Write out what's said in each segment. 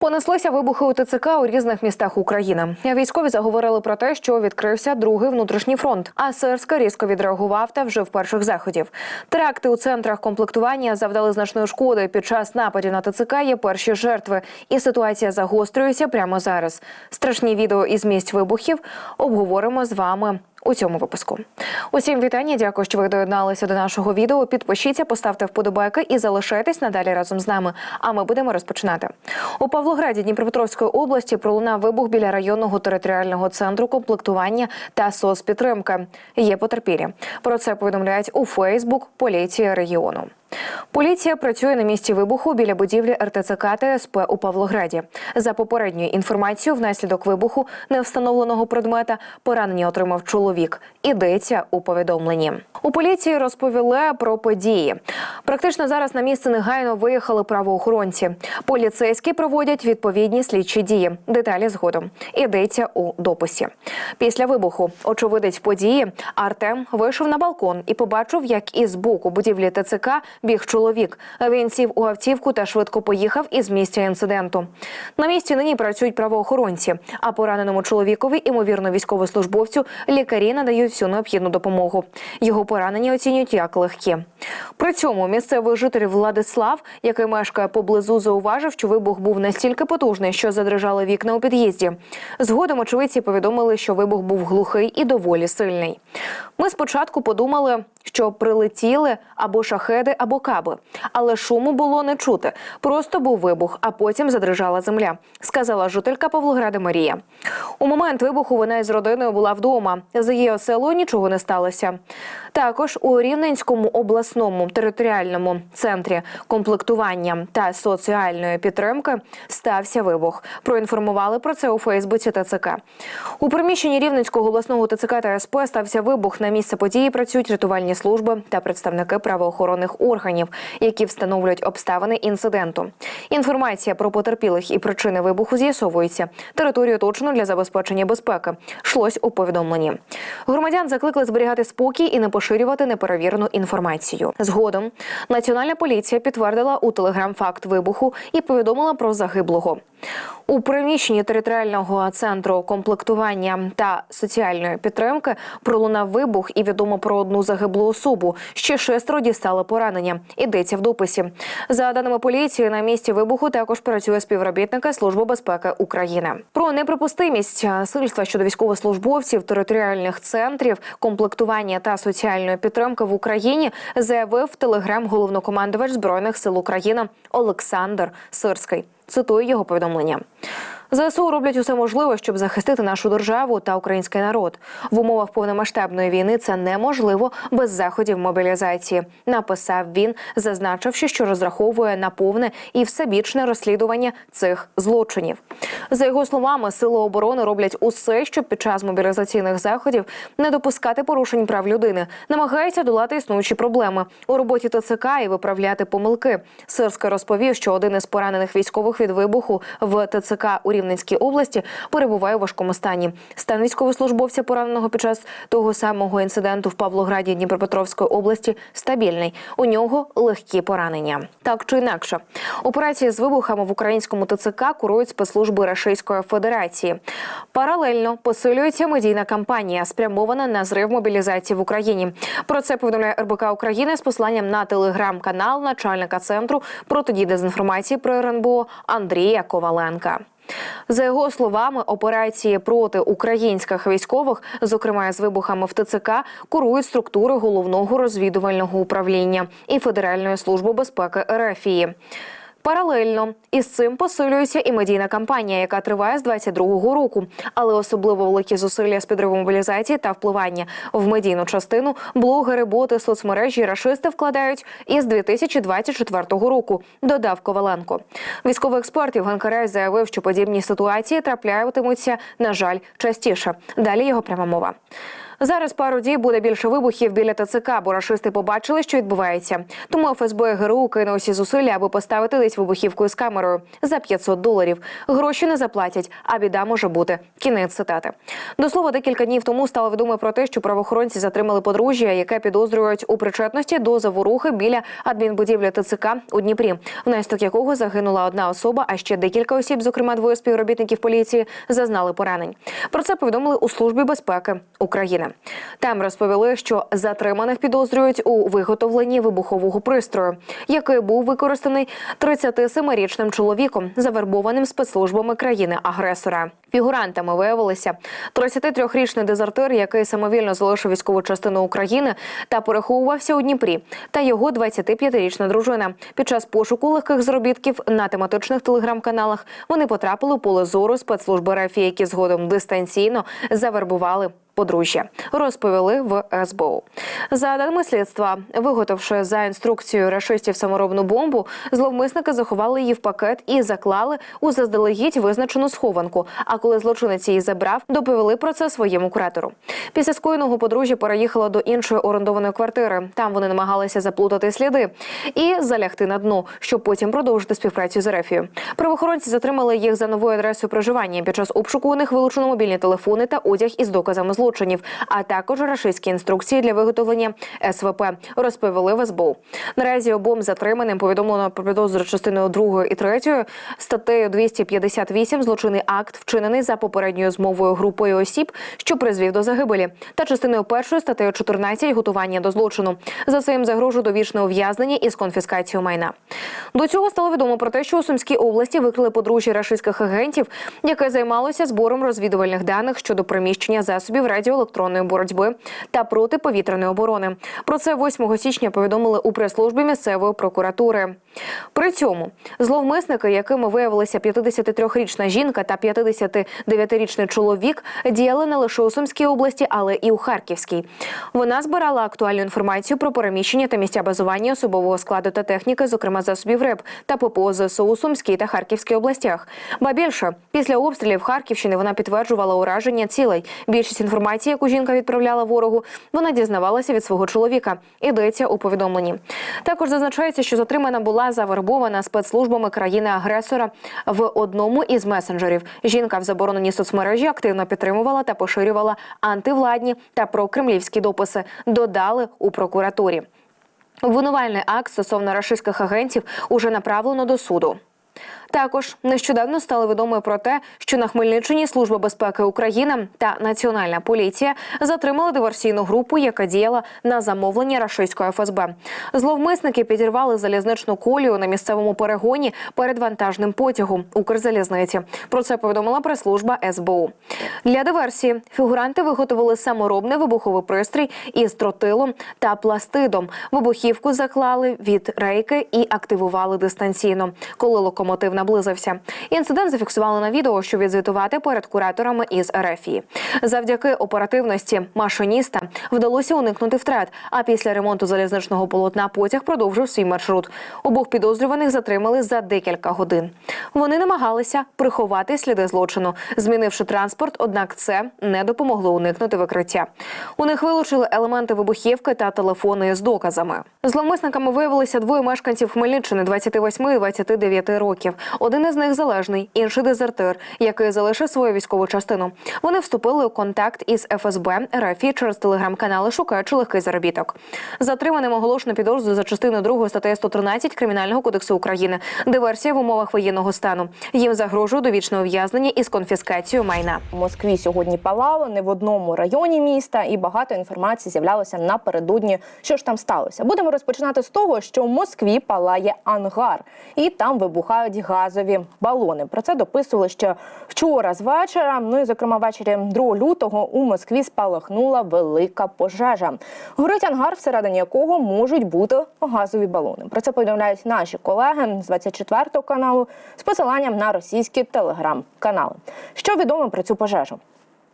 Понеслися вибухи у ТЦК у різних містах України. Військові заговорили про те, що відкрився другий внутрішній фронт. А Сирська різко відреагував та вжив перших заходів. Теракти у центрах комплектування завдали значної шкоди. Під час нападів на ТЦК є перші жертви, і ситуація загострюється прямо зараз. Страшні відео із місць вибухів обговоримо з вами. У цьому випуску усім вітання. Дякую, що ви доєдналися до нашого відео. Підпишіться, поставте вподобайки і залишайтесь надалі разом з нами. А ми будемо розпочинати. У Павлограді Дніпропетровської області пролунав вибух біля районного територіального центру комплектування та соцпідтримки. Є потерпілі. Про це повідомляють у Фейсбук поліції регіону. Поліція працює на місці вибуху біля будівлі РТЦК та СП у Павлограді. За попередньою інформацією, внаслідок вибуху невстановленого предмета поранення отримав чоловік. Ідеться у повідомленні. У поліції розповіли про події. Практично зараз на місце негайно виїхали правоохоронці. Поліцейські проводять відповідні слідчі дії. Деталі згодом. Ідеться у дописі. Після вибуху очевидець події Артем вийшов на балкон і побачив, як із боку будівлі ТЦК біг чоловік. Він сів у автівку та швидко поїхав із місця інциденту. На місці нині працюють правоохоронці, а пораненому чоловікові, імовірно, військовослужбовцю, лікарі надають всю необхідну допомогу. Його поранення оцінюють як легкі. При цьому місцевий житель Владислав, який мешкає поблизу, зауважив, що вибух був настільки потужний, що задрижали вікна у під'їзді. Згодом очевидці повідомили, що вибух був глухий і доволі сильний. Ми спочатку подумали, що прилетіли або шахеди, або каби, але шуму було не чути. Просто був вибух, а потім задрижала земля, сказала жителька Павлограда Марія. У момент вибуху вона із родиною була вдома. За її оселою нічого не сталося. Також у Рівненському обласному територіальному центрі комплектування та соціальної підтримки стався вибух. Проінформували про це у Фейсбуці ТЦК. У приміщенні Рівненського обласного ТЦК та СП стався вибух. На місце події працюють рятувальні служби та представники правоохоронних органів, які встановлюють обставини інциденту. Інформація про потерпілих і причини вибуху з'ясовується. Територію точно для забезпечення безпеки. Шлось у повідомленні. Громадян закликали зберігати спокій і не поширювати неперевірену інформацію. Згодом Національна поліція підтвердила у телеграм факт вибуху і повідомила про загиблого. У приміщенні територіального центру комплектування та соціальної підтримки пролунав вибух і відомо про одну загиблу особу. Ще шестеро дістали поранення. Йдеться в дописі. За даними поліції, на місці вибуху також працює співробітника Служби безпеки України. Про неприпустимість насильства щодо військовослужбовців територіальних центрів комплектування та соціальної підтримки в Україні заявив телеграм головнокомандувач збройних сил України Олександр Сирський. Цитую його повідомлення. ЗСУ роблять усе можливе, щоб захистити нашу державу та український народ. В умовах повномасштабної війни це неможливо без заходів мобілізації. Написав він, зазначивши, що розраховує на повне і всебічне розслідування цих злочинів. За його словами, сили оборони роблять усе, щоб під час мобілізаційних заходів не допускати порушень прав людини, намагаються долати існуючі проблеми у роботі ТЦК і виправляти помилки. Сирський розповів, що один із поранених військових від вибуху в ТЦК у Рівненській області перебуває у важкому стані. Стан військовослужбовця, пораненого під час того самого інциденту в Павлограді Дніпропетровської області, стабільний. У нього легкі поранення. Так чи інакше, операції з вибухами в українському ТЦК курують спецслужби Рашистської Федерації. Паралельно посилюється медійна кампанія, спрямована на зрив мобілізації в Україні. Про це повідомляє РБК України з посланням на телеграм-канал начальника центру протидії дезінформації про РНБО Андрія Коваленка. За його словами, операції проти українських військових, зокрема з вибухами в ТЦК, курують структури головного розвідувального управління і Федеральної служби безпеки РФії. Паралельно із цим посилюється і медійна кампанія, яка триває з 22-го року. Але особливо великі зусилля з підриву мобілізації та впливання в медійну частину блогери, боти, соцмережі, рашисти вкладають із 2024 року. Додав Коваленко. Військовий експерт Євген Карась заявив, що подібні ситуації траплятимуться, на жаль, частіше. Далі його пряма мова. Зараз пару дій буде більше вибухів біля ТЦК, бо рашисти побачили, що відбувається. Тому ФСБ і ГРУ кине усі зусилля, аби поставити десь вибухівку з камерою за 500 доларів. Гроші не заплатять, а біда може бути. Кінець цитати. До слова, декілька днів тому стало відомо про те, що правоохоронці затримали подружжя, яке підозрюють у причетності до заворухи біля адмінбудівлі ТЦК у Дніпрі, внаслідок якого загинула одна особа, а ще декілька осіб, зокрема двоє співробітників поліції, зазнали поранень. Про це повідомили у службі безпеки України. Там розповіли, що затриманих підозрюють у виготовленні вибухового пристрою, який був використаний 37-річним чоловіком, завербованим спецслужбами країни-агресора. Фігурантами виявилися 33-річний дезертир, який самовільно залишив військову частину України та переховувався у Дніпрі, та його 25-річна дружина. Під час пошуку легких заробітків на тематичних телеграм-каналах вони потрапили у поле зору спецслужби РФ, які згодом дистанційно завербували подружжя, розповіли в СБУ. За даними слідства, виготовивши за інструкцією рашистів саморобну бомбу, зловмисники заховали її в пакет і заклали у заздалегідь визначену схованку. А коли злочинець її забрав, доповіли про це своєму куратору. Після скоєного подружжя переїхало до іншої орендованої квартири. Там вони намагалися заплутати сліди і залягти на дно, щоб потім продовжити співпрацю з Ерефією. Правоохоронці затримали їх за новою адресою проживання. Під час обшуку у них вилучено мобільні телефони та одяг із доказами злочинів, а також рашистські інструкції для виготовлення СВП. Розповіли в СБУ. Наразі обом затриманим повідомлено про підозру частиною 2 і 3 статтею 258 злочинний акт вчинений за попередньою змовою групою осіб, що призвів до загибелі, та частиною 1 статтею 14 готування до злочину. За цим загрожує довічне ув'язнення із конфіскацією майна. До цього стало відомо про те, що у Сумській області викрили подружжя рашистських агентів, яке займалося збором розвідувальних даних щодо приміщення засобів радіоелектронної боротьби та протиповітряної оборони. Про це 8 січня повідомили у прес-службі місцевої прокуратури. При цьому зловмисники, якими виявилися 53-річна жінка та 59-річний чоловік, діяли не лише у Сумській області, але і у Харківській. Вона збирала актуальну інформацію про переміщення та місця базування особового складу та техніки, зокрема засобів РЕП та ППО ЗСУ у Сумській та Харківській областях. Ба більше після обстрілів Харківщини вона підтверджувала ураження цілей. Більшість інформації, яку жінка відправляла ворогу, вона дізнавалася від свого чоловіка. Йдеться у повідомленні. Також зазначається, що затримана була завербована спецслужбами країни-агресора в одному із месенджерів. Жінка в забороненій соцмережі активно підтримувала та поширювала антивладні та прокремлівські дописи. Додали у прокуратурі. Обвинувальний акт стосовно рашистських агентів уже направлено до суду. Також нещодавно стало відомо про те, що на Хмельниччині Служба безпеки України та Національна поліція затримали диверсійну групу, яка діяла на замовлення рашистської ФСБ. Зловмисники підірвали залізничну колію на місцевому перегоні перед вантажним потягом Укрзалізниці. Про це повідомила прес-служба СБУ. Для диверсії фігуранти виготовили саморобний вибуховий пристрій із тротилом та пластидом. Вибухівку заклали від рейки і активували дистанційно, коли локомотив наблизився. Інцидент зафіксували на відео, що відзвітувати перед кураторами із РФІ. Завдяки оперативності машиніста вдалося уникнути втрат. А після ремонту залізничного полотна потяг продовжив свій маршрут. Обох підозрюваних затримали за декілька годин. Вони намагалися приховати сліди злочину, змінивши транспорт. Однак це не допомогло уникнути викриття. У них вилучили елементи вибухівки та телефони з доказами. Зловмисниками виявилися двоє мешканців Хмельниччини 28 і 29 років. Один із них залежний, інший дезертир, який залишив свою військову частину. Вони вступили у контакт із ФСБ РФ через телеграм-канали, шукаючи легкий заробіток. Затриманим оголошено підозру за частиною 2 статтею 113 кримінального кодексу України. Диверсія в умовах воєнного стану. Їм загрожує довічне ув'язнення із конфіскацією майна. В Москві сьогодні палало не в одному районі міста, і багато інформації з'являлося напередодні. Що ж там сталося? Будемо розпочинати з того, що в Москві палає ангар, і там вибухають газові балони. Про це дописували ще вчора з вечора. Ну і зокрема, ввечері 2 лютого у Москві спалахнула велика пожежа. Горить ангар, всередині якого можуть бути газові балони. Про це повідомляють наші колеги з 24 каналу з посиланням на російські телеграм-канали. Що відомо про цю пожежу?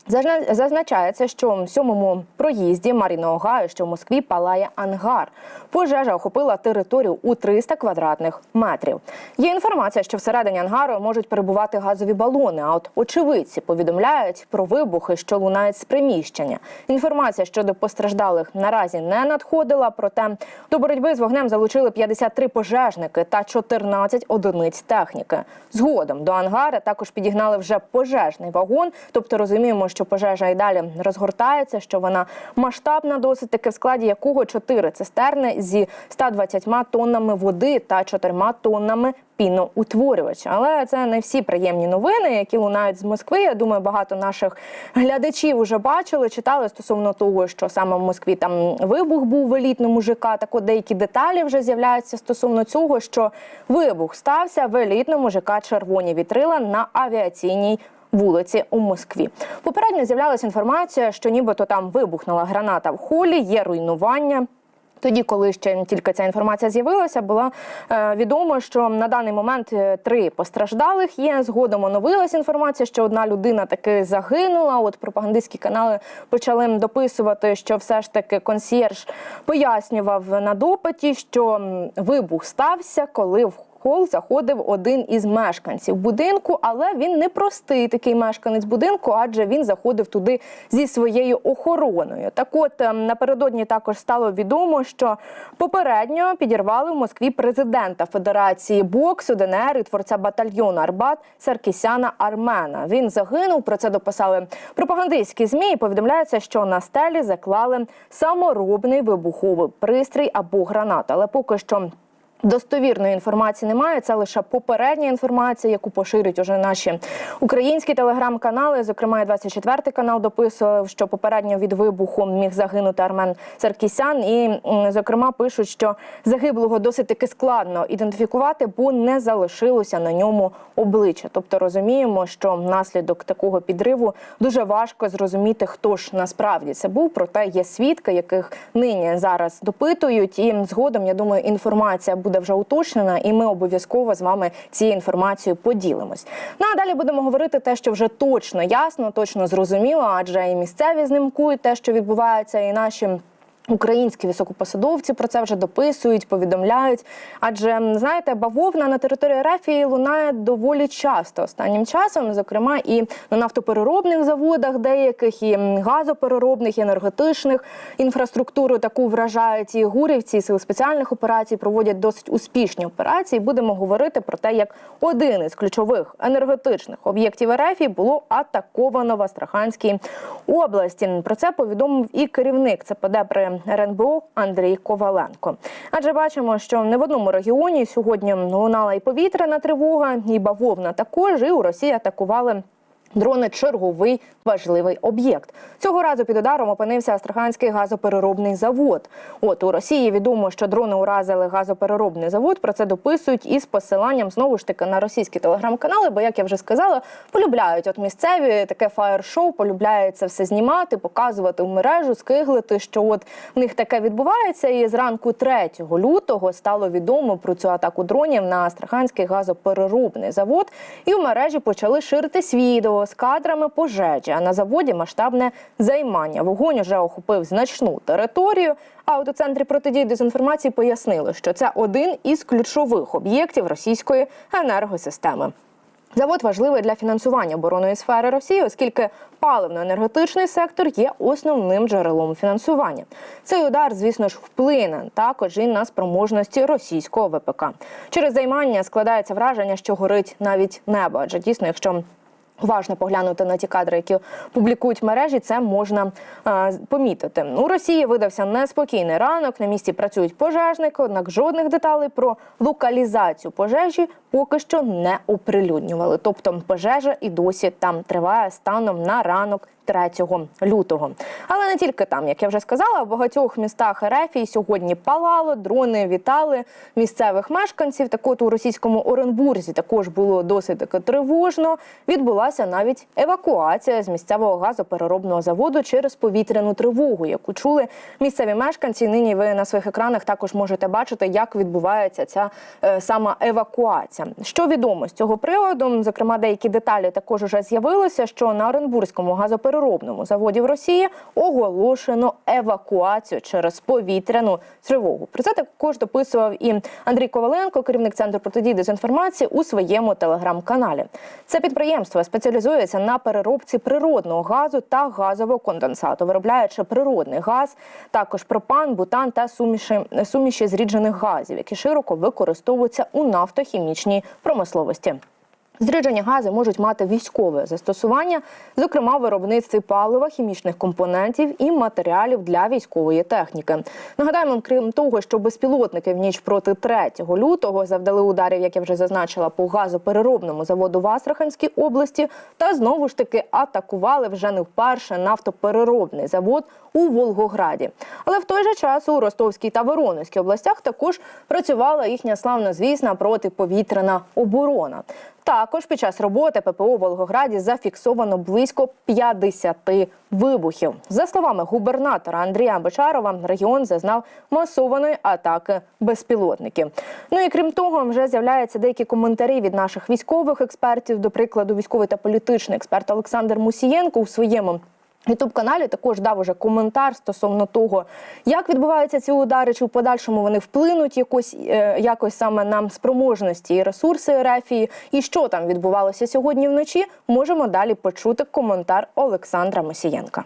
Зазна- Зазначається, що в сьомому проїзді Маріного Гаю, що в Москві палає ангар. Пожежа охопила територію у 300 квадратних метрів. Є інформація, що всередині ангару можуть перебувати газові балони. А от очевидці повідомляють про вибухи, що лунають з приміщення. Інформація щодо постраждалих наразі не надходила. Проте до боротьби з вогнем залучили 53 пожежники та 14 одиниць техніки. Згодом до ангара також підігнали вже пожежний вагон. Тобто розуміємо, що пожежа і далі розгортається, що вона масштабна, досить таки в складі якого 4 цистерни зі 120 тоннами води та 4 тоннами піноутворювача. Але це не всі приємні новини, які лунають з Москви. Я думаю, багато наших глядачів вже бачили, читали стосовно того, що саме в Москві там вибух був в елітному ЖК. Так от деякі деталі вже з'являються стосовно цього, що вибух стався в елітному ЖК Червоні вітрила на авіаційній. Вулиці у Москві попередньо з'являлася інформація, що нібито там вибухнула граната в холі, є руйнування. Тоді, коли ще тільки ця інформація з'явилася, було е, відомо, що на даний момент е, три постраждалих є. Згодом оновилася інформація, що одна людина таки загинула. От пропагандистські канали почали дописувати, що все ж таки консьєрж пояснював на допиті, що вибух стався, коли в хол заходив один із мешканців будинку, але він не простий такий мешканець будинку, адже він заходив туди зі своєю охороною. Так от ем, напередодні також стало відомо, що попередньо підірвали в Москві президента Федерації боксу ДНР і творця батальйону Арбат Саркісяна Армена. Він загинув. Про це дописали пропагандистські змі. І повідомляється, що на стелі заклали саморобний вибуховий пристрій або гранату. Але поки що. Достовірної інформації немає. Це лише попередня інформація, яку поширюють уже наші українські телеграм-канали. Зокрема, і 24 канал дописував, що попередньо від вибуху міг загинути Армен Саркісян. І зокрема пишуть, що загиблого досить таки складно ідентифікувати, бо не залишилося на ньому обличчя. Тобто розуміємо, що внаслідок такого підриву дуже важко зрозуміти, хто ж насправді це був. Проте є свідки, яких нині зараз допитують. І згодом я думаю, інформація буде вже уточнена, і ми обов'язково з вами цією інформацією поділимось. Ну а далі будемо говорити те, що вже точно ясно, точно зрозуміло, адже і місцеві знімкують те, що відбувається, і наші. Українські високопосадовці про це вже дописують, повідомляють. Адже знаєте, бавовна на території Рафії лунає доволі часто останнім часом, зокрема і на нафтопереробних заводах, деяких і газопереробних, і енергетичних інфраструктуру таку вражають. І гурівці і сил спеціальних операцій проводять досить успішні операції. Будемо говорити про те, як один із ключових енергетичних об'єктів РФ було атаковано в Астраханській області. Про це повідомив і керівник ЦПД при РНБО Андрій Коваленко. Адже бачимо, що не в одному регіоні сьогодні лунала і повітряна тривога, і бавовна також, і у Росії атакували. Дрони черговий важливий об'єкт. Цього разу під ударом опинився Астраханський газопереробний завод. От у Росії відомо, що дрони уразили газопереробний завод. Про це дописують із посиланням знову ж таки на російські телеграм-канали. Бо, як я вже сказала, полюбляють от місцеві таке фаєр-шоу, полюбляють це все знімати, показувати в мережу, скиглити, що от в них таке відбувається. І зранку 3 лютого стало відомо про цю атаку дронів на Астраханський газопереробний завод. І в мережі почали ширитись відео з кадрами пожежі. А на заводі масштабне займання. Вогонь уже охопив значну територію. А от у центрі протидії дезінформації пояснили, що це один із ключових об'єктів російської енергосистеми. Завод важливий для фінансування оборонної сфери Росії, оскільки паливно-енергетичний сектор є основним джерелом фінансування. Цей удар, звісно ж, вплине також і на спроможності російського ВПК. Через займання складається враження, що горить навіть небо. Адже дійсно, якщо Уважно поглянути на ті кадри, які публікують в мережі, це можна е, помітити. У Росії видався неспокійний ранок. На місці працюють пожежники, однак жодних деталей про локалізацію пожежі поки що не оприлюднювали. Тобто пожежа і досі там триває станом на ранок 3 лютого. Але не тільки там, як я вже сказала, в багатьох містах РФ сьогодні палало, дрони вітали місцевих мешканців. Так от у російському Оренбурзі також було досить таки тривожно. Відбулася навіть евакуація з місцевого газопереробного заводу через повітряну тривогу, яку чули місцеві мешканці. Нині ви на своїх екранах також можете бачити, як відбувається ця е, сама евакуація. Що відомо з цього приводу? Зокрема, деякі деталі також уже з'явилися, що на Оренбурзькому газопереробному газопереробному заводі в Росії оголошено евакуацію через повітряну тривогу. Про це також дописував і Андрій Коваленко, керівник центру протидії дезінформації, у своєму телеграм-каналі. Це підприємство спеціалізується на переробці природного газу та газового конденсату, виробляючи природний газ, також пропан, бутан та суміші, суміші зріджених газів, які широко використовуються у нафтохімічній промисловості. Зріджені гази можуть мати військове застосування, зокрема в виробництві палива, хімічних компонентів і матеріалів для військової техніки. Нагадаємо, крім того, що безпілотники в ніч проти 3 лютого завдали ударів, як я вже зазначила, по газопереробному заводу в Астраханській області, та знову ж таки атакували вже не вперше нафтопереробний завод у Волгограді. Але в той же час у Ростовській та Воронезькій областях також працювала їхня славнозвісна протиповітряна оборона. Також під час роботи ППО у Волгограді зафіксовано близько 50 вибухів. За словами губернатора Андрія Бочарова, регіон зазнав масованої атаки безпілотників. Ну і крім того, вже з'являються деякі коментарі від наших військових експертів. До прикладу, військовий та політичний експерт Олександр Мусієнко у своєму Ютуб каналі також дав уже коментар стосовно того, як відбуваються ці удари, чи в подальшому вони вплинуть якось е, якось саме на спроможності і ресурси Рефії, і що там відбувалося сьогодні вночі. Можемо далі почути коментар Олександра Мосієнка.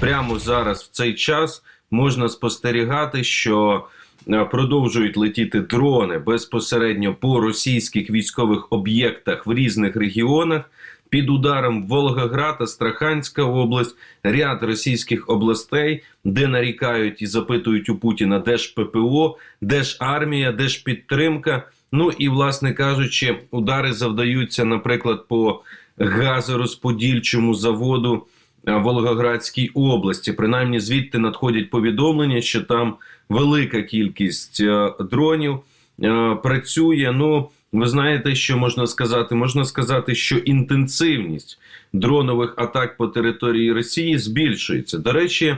прямо зараз в цей час можна спостерігати, що е, продовжують летіти дрони безпосередньо по російських військових об'єктах в різних регіонах. Під ударом Волгоград, Астраханська область, ряд російських областей, де нарікають і запитують у Путіна, де ж ППО, де ж армія, де ж підтримка. Ну і, власне кажучи, удари завдаються, наприклад, по газорозподільчому заводу Волгоградській області. Принаймні, звідти надходять повідомлення, що там велика кількість е, дронів е, працює. Ну, ви знаєте, що можна сказати? Можна сказати, що інтенсивність дронових атак по території Росії збільшується. До речі,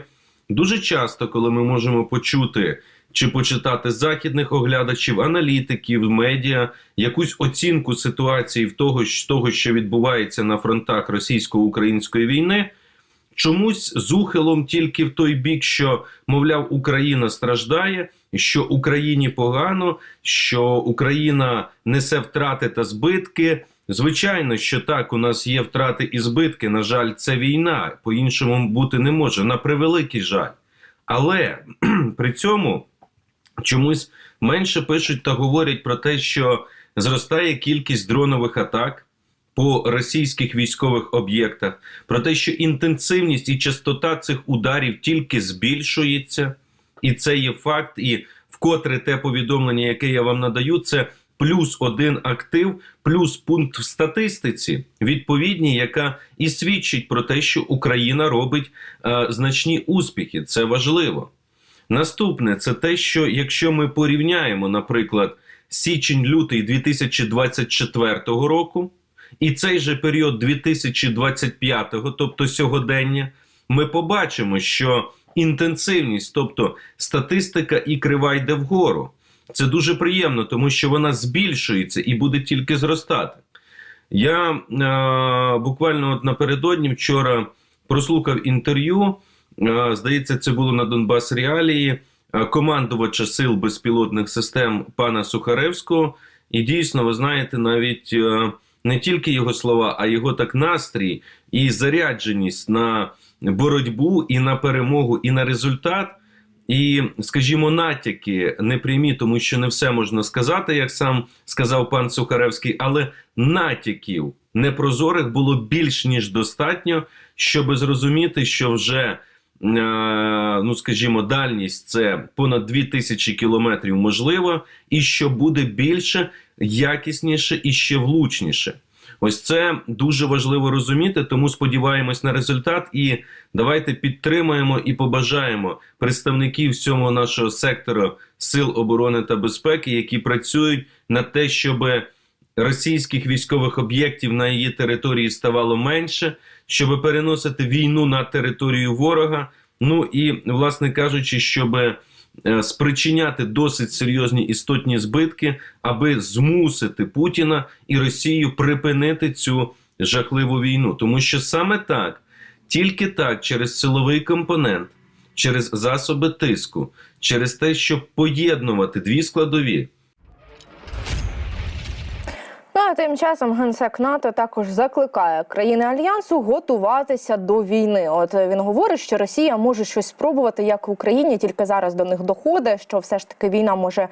дуже часто, коли ми можемо почути чи почитати західних оглядачів, аналітиків, медіа, якусь оцінку ситуації в того, що відбувається на фронтах російсько-української війни, чомусь з ухилом тільки в той бік, що мовляв, Україна страждає, що Україні погано, що Україна несе втрати та збитки. Звичайно, що так, у нас є втрати і збитки. На жаль, це війна. По-іншому бути не може. На превеликий жаль. Але при цьому чомусь менше пишуть та говорять про те, що зростає кількість дронових атак по російських військових об'єктах, про те, що інтенсивність і частота цих ударів тільки збільшується, і це є факт. І вкотре те повідомлення, яке я вам надаю, це плюс один актив, плюс пункт в статистиці, відповідній, яка і свідчить про те, що Україна робить е, значні успіхи. Це важливо. Наступне це те, що якщо ми порівняємо, наприклад, січень-лютий 2024 року і цей же період 2025-го, тобто сьогодення, ми побачимо, що інтенсивність, тобто статистика і крива йде вгору. Це дуже приємно, тому що вона збільшується і буде тільки зростати. Я е, буквально от напередодні вчора прослухав інтерв'ю. Е, здається, це було на Донбас Реалії е, командувача сил безпілотних систем пана Сухаревського. І дійсно, ви знаєте, навіть е, не тільки його слова, а його так настрій і зарядженість на боротьбу, і на перемогу, і на результат. І, скажімо, натяки непрямі, тому що не все можна сказати, як сам сказав пан Сухаревський, але натяків непрозорих було більш ніж достатньо, щоб зрозуміти, що вже, ну скажімо, дальність це понад 2000 кілометрів можливо, і що буде більше, якісніше і ще влучніше. Ось це дуже важливо розуміти, тому сподіваємось на результат. І давайте підтримаємо і побажаємо представників всього нашого сектору сил оборони та безпеки, які працюють над те, щоб російських військових об'єктів на її території ставало менше, щоб переносити війну на територію ворога. Ну і, власне кажучи, щоб е, спричиняти досить серйозні істотні збитки, аби змусити Путіна і Росію припинити цю жахливу війну, тому що саме так, тільки так, через силовий компонент, через засоби тиску, через те, щоб поєднувати дві складові. А тим часом генсек НАТО також закликає країни альянсу готуватися до війни. От він говорить, що Росія може щось спробувати, як в Україні, тільки зараз до них доходить, що все ж таки війна може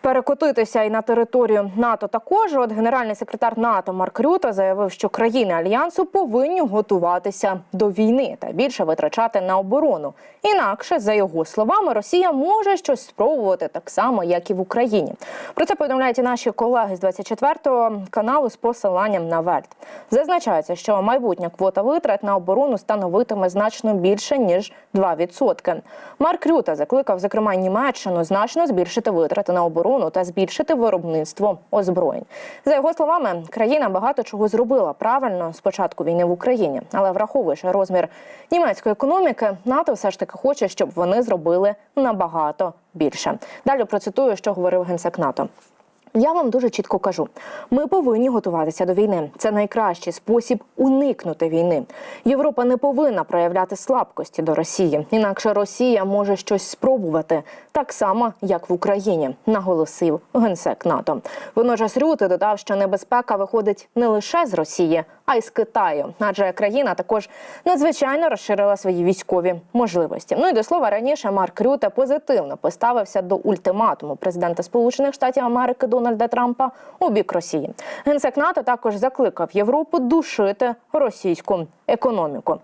перекотитися і на територію НАТО. Також от генеральний секретар НАТО Марк Рюта заявив, що країни альянсу повинні готуватися до війни та більше витрачати на оборону. Інакше, за його словами, Росія може щось спробувати так само, як і в Україні. Про це повідомляють і наші колеги з 24-го каналу з посиланням на Вельт. Зазначається, що майбутня квота витрат на оборону становитиме значно більше ніж 2%. Марк Рюта закликав, зокрема, Німеччину значно збільшити витрати на оборону та збільшити виробництво озброєнь. За його словами, країна багато чого зробила правильно з початку війни в Україні, але враховуючи розмір німецької економіки, НАТО все ж таки хоче, щоб вони зробили набагато більше. Далі процитую, що говорив генсек НАТО. Я вам дуже чітко кажу: ми повинні готуватися до війни. Це найкращий спосіб уникнути війни. Європа не повинна проявляти слабкості до Росії, інакше Росія може щось спробувати так само, як в Україні, наголосив генсек НАТО. Водночас Рюти додав, що небезпека виходить не лише з Росії, а й з Китаю, адже країна також надзвичайно розширила свої військові можливості. Ну і до слова раніше Марк Рюте позитивно поставився до ультиматуму президента Сполучених Штатів Америки Дональда Трампа у бік Росії. Генсек НАТО також закликав Європу душити російську економіку.